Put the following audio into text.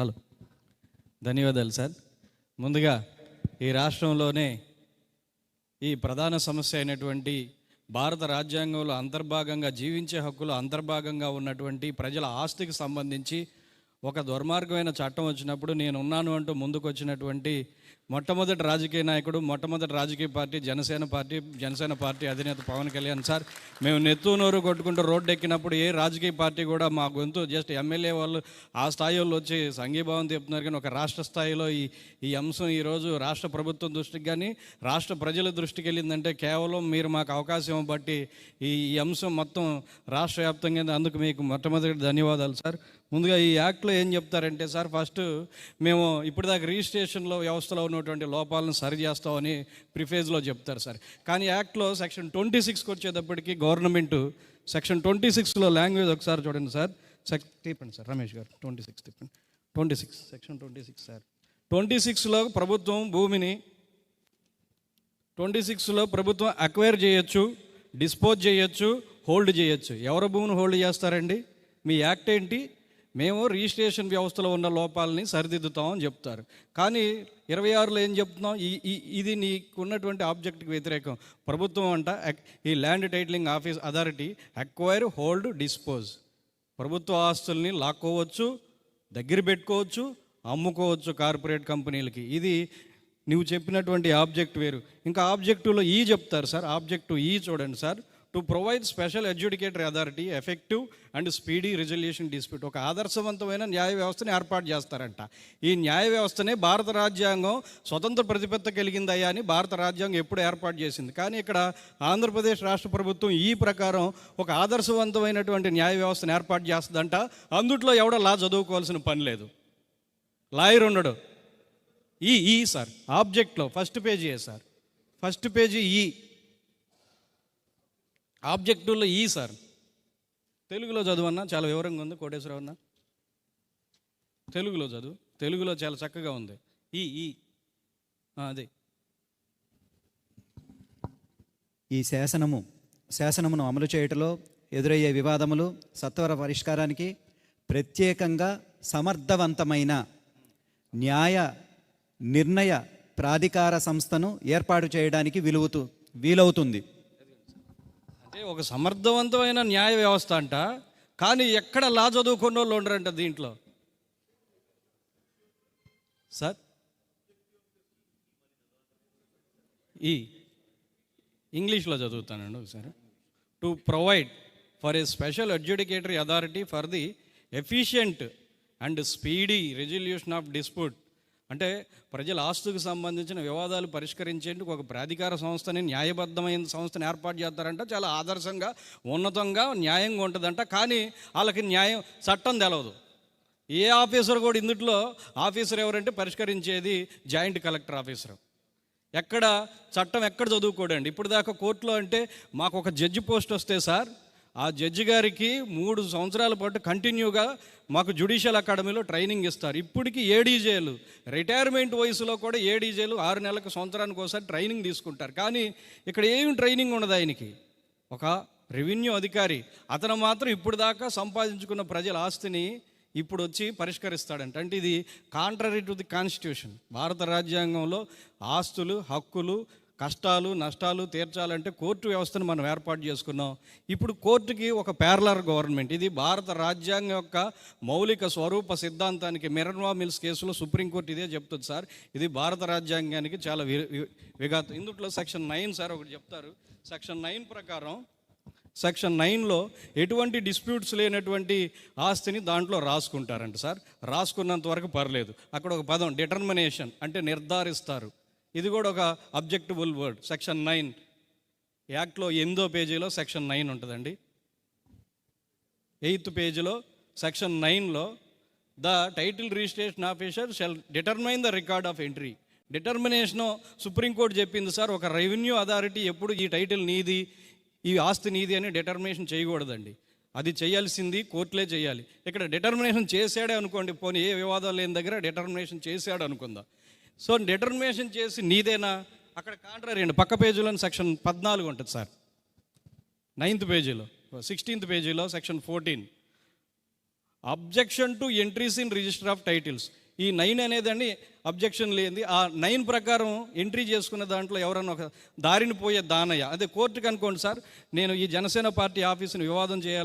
Hello. ధన్యవాదాలు sir. ముందుగా ఈ రాష్ట్రంలోనే ఈ ప్రధాన సమస్య అయినటువంటి భారత రాజ్యాంగంలో అంతర్భాగంగా జీవించే హక్కులు అంతర్భాగంగా ఉన్నటువంటి ప్రజల ఆస్తికి సంబంధించి ఒక దుర్మార్గమైన చట్టం వచ్చినప్పుడు నేను ఉన్నాను అంటూ ముందుకు వచ్చినటువంటి మొట్టమొదటి రాజకీయ నాయకుడు మొట్టమొదటి రాజకీయ party Janasena party Janasena party అధినేత పవన్ కళ్యాణ్ సార్. మేము నెత్తు నోరు కొట్టుకుంటూ రోడ్డు ఎక్కినప్పుడు ఏ రాజకీయ పార్టీ కూడా మా గొంతు జస్ట్ ఎమ్మెల్యే వాళ్ళు ఆ స్థాయిలో వచ్చి సంఘీభావం చెప్తున్నారు కానీ ఒక రాష్ట్ర స్థాయిలో ఈ ఈ అంశం ఈరోజు రాష్ట్ర ప్రభుత్వం దృష్టికి కానీ రాష్ట్ర ప్రజల దృష్టికి వెళ్ళిందంటే కేవలం మీరు మాకు అవకాశం బట్టి ఈ ఈ అంశం మొత్తం రాష్ట్ర వ్యాప్తంగా అందుకు మీకు మొట్టమొదటి ధన్యవాదాలు సార్. ముందుగా ఈ యాక్ట్లో ఏం చెప్తారంటే సార్ ఫస్ట్ మేము ఇప్పటిదాకా రిజిస్ట్రేషన్లో వ్యవస్థలో ఉన్నటువంటి లోపాలను సరి చేస్తామని ప్రిఫేజ్లో చెప్తారు సార్. కానీ యాక్ట్లో సెక్షన్ ట్వంటీ సిక్స్కి వచ్చేటప్పటికి గవర్నమెంట్ సెక్షన్ ట్వంటీ సిక్స్లో లాంగ్వేజ్ ఒకసారి చూడండి సార్. సెక్ తిప్పండి సార్ రమేష్ గారు ట్వంటీ సిక్స్ తిప్పండి. Twenty six section twenty six sir. Twenty సిక్స్లో ప్రభుత్వం భూమిని ట్వంటీ సిక్స్లో ప్రభుత్వం అక్వైర్ చేయొచ్చు డిస్పోజ్ చేయొచ్చు హోల్డ్ చేయొచ్చు. ఎవరు భూమిని హోల్డ్ చేస్తారండి? మీ యాక్ట్ ఏంటి? మేము రిజిస్ట్రేషన్ వ్యవస్థలో ఉన్న లోపాలని సరిదిద్దుతామని చెప్తారు. కానీ ఇరవై ఆరులో ఏం చెప్తున్నాం? ఈ ఇది నీకున్నటువంటి ఆబ్జెక్ట్కి వ్యతిరేకం. ప్రభుత్వం అంట ఈ land titling office authority acquire hold dispose. ప్రభుత్వ ఆస్తుల్ని లాక్కోవచ్చు దగ్గర పెట్టుకోవచ్చు అమ్ముకోవచ్చు కార్పొరేట్ కంపెనీలకి. ఇది నువ్వు చెప్పినటువంటి ఆబ్జెక్ట్ వేరు. ఇంకా ఆబ్జెక్టివ్లో ఈ చెప్తారు సార్. ఆబ్జెక్టివ్ ఈ చూడండి sir. To provide special adjudicatory authority effective and speedy resolution dispute ఒక ఆదర్శవంతమైన న్యాయ వ్యవస్థని ఏర్పాటు చేస్తారంట. ఈ న్యాయ వ్యవస్థనే భారత రాజ్యాంగం స్వతంత్ర ప్రతిపత్తి కలిగిందయ్యా అని భారత రాజ్యాంగం ఎప్పుడు ఏర్పాటు చేసింది. కానీ ఇక్కడ ఆంధ్రప్రదేశ్ రాష్ట్ర ప్రభుత్వం ఈ ప్రకారం ఒక ఆదర్శవంతమైనటువంటి న్యాయ వ్యవస్థను ఏర్పాటు చేస్తుందంట. అందుట్లో ఎవడో లా చదువుకోవాల్సిన పని లేదు. లాయర్ ఉండడు. ఈ ఈ sir ఆబ్జెక్ట్లో first page sir? First page ఈ. ఆబ్జెక్టివ్లో ఈ సార్. తెలుగులో చదువన్నా చాలా వివరంగా ఉంది కోటేశ్వరరావు అన్న. తెలుగులో చదువు తెలుగులో చాలా చక్కగా ఉంది. ఈ ఈ అది అదే. ఈ శాసనము శాసనమును అమలు చేయటంలో ఎదురయ్యే వివాదములు సత్వర పరిష్కారానికి ప్రత్యేకంగా సమర్థవంతమైన న్యాయ నిర్ణయ ప్రాధికార సంస్థను ఏర్పాటు చేయడానికి విలువతు వీలవుతుంది. ఒక సమర్థవంతమైన న్యాయ వ్యవస్థ అంట. కానీ ఎక్కడ లా చదువుకున్న వాళ్ళు ఉండరంట దీంట్లో. సార్? ఈ ఇంగ్లీష్లో చదువుతానండి ఒకసారి. To provide for a special adjudicatory authority for the efficient and speedy resolution of dispute అంటే ప్రజల ఆస్తుకు సంబంధించిన వివాదాలు పరిష్కరించేందుకు ఒక ప్రాధికార సంస్థని న్యాయబద్ధమైన సంస్థని ఏర్పాటు చేస్తారంట. చాలా ఆదర్శంగా ఉన్నతంగా న్యాయంగా ఉంటుందంట. కానీ వాళ్ళకి న్యాయం చట్టం తెలవదు. ఏ ఆఫీసర్ కూడా ఇందుట్లో ఆఫీసర్ ఎవరంటే పరిష్కరించేది జాయింట్ కలెక్టర్ ఆఫీసర్. ఎక్కడ చట్టం ఎక్కడ చదువుకోడండి. ఇప్పుడు దాకా కోర్టులో అంటే మాకు ఒక జడ్జి పోస్ట్ వస్తే సార్ ఆ జడ్జి గారికి మూడు సంవత్సరాల పాటు కంటిన్యూగా మాకు జుడిషియల్ అకాడమీలో ట్రైనింగ్ ఇస్తారు. ఇప్పటికీ ఏడీజేలు రిటైర్మెంట్ వయసులో కూడా ఏడీజేలు ఆరు నెలలకు సంవత్సరానికి ఒకసారి ట్రైనింగ్ తీసుకుంటారు. కానీ ఇక్కడ ఏం ట్రైనింగ్ ఉండదు ఆయనకి. ఒక రెవెన్యూ అధికారి అతను మాత్రం ఇప్పుడు దాకా సంపాదించుకున్న ప్రజల ఆస్తిని ఇప్పుడు వచ్చి పరిష్కరిస్తాడంట. అంటే ఇది కాంట్రరీ టు ది కాన్స్టిట్యూషన్ భారత రాజ్యాంగంలో ఆస్తులు హక్కులు కష్టాలు నష్టాలు తీర్చాలంటే కోర్టు వ్యవస్థను మనం ఏర్పాటు చేసుకున్నాం. ఇప్పుడు కోర్టుకి ఒక ప్యారలర్ గవర్నమెంట్ ఇది భారత రాజ్యాంగం యొక్క మౌలిక స్వరూప సిద్ధాంతానికి మిరన్వా మిల్స్ కేసులో సుప్రీంకోర్టు ఇదే చెప్తుంది సార్. ఇది భారత రాజ్యాంగానికి చాలా విఘాతం. ఇందుట్లో సెక్షన్ నైన్ సార్ ఒకటి చెప్తారు. సెక్షన్ నైన్ ప్రకారం సెక్షన్ నైన్లో ఎటువంటి డిస్ప్యూట్స్ లేనటువంటి ఆస్తిని దాంట్లో రాసుకుంటారంట సార్. రాసుకున్నంత వరకు పర్లేదు. అక్కడ ఒక పదం డిటర్మినేషన్ అంటే నిర్ధారిస్తారు. ఇది కూడా ఒక అబ్జెక్టిబుల్ వర్డ్ సెక్షన్ నైన్. యాక్ట్లో ఎనిమిదో పేజీలో సెక్షన్ నైన్ ఉంటుందండి. ఎయిత్ పేజీలో సెక్షన్ నైన్లో the title registration officer shall determine the record of entry. Determination supreme court చెప్పింది సార్ ఒక రెవెన్యూ అథారిటీ ఎప్పుడు ఈ టైటిల్ నీది ఈ ఆస్తి నీది అని డిటర్మినేషన్ చేయకూడదండి. అది చేయాల్సింది కోర్టులే చేయాలి. ఇక్కడ డిటర్మినేషన్ చేశాడే అనుకోండి పోనీ ఏ వివాదాలు లేని దగ్గర డిటర్మినేషన్ చేశాడు అనుకుందాం. సో డిటర్మినేషన్ చేసి నీదేనా? అక్కడ కాంట్రరీ అండి. పక్క పేజీలో సెక్షన్ పద్నాలుగు ఉంటుంది సార్. నైన్త్ పేజీలో. సిక్స్టీన్త్ పేజీలో section fourteen objection to entries in register of titles ఈ నైన్ అనేదండి అబ్జెక్షన్ లేనిది. ఆ నైన్ ప్రకారం ఎంట్రీ చేసుకున్న దాంట్లో ఎవరన్నా ఒక దారిని పోయే దానయ్య. అదే కోర్టుకు అనుకోండి సార్ నేను ఈ జనసేన పార్టీ ఆఫీసుని వివాదం చేయాలి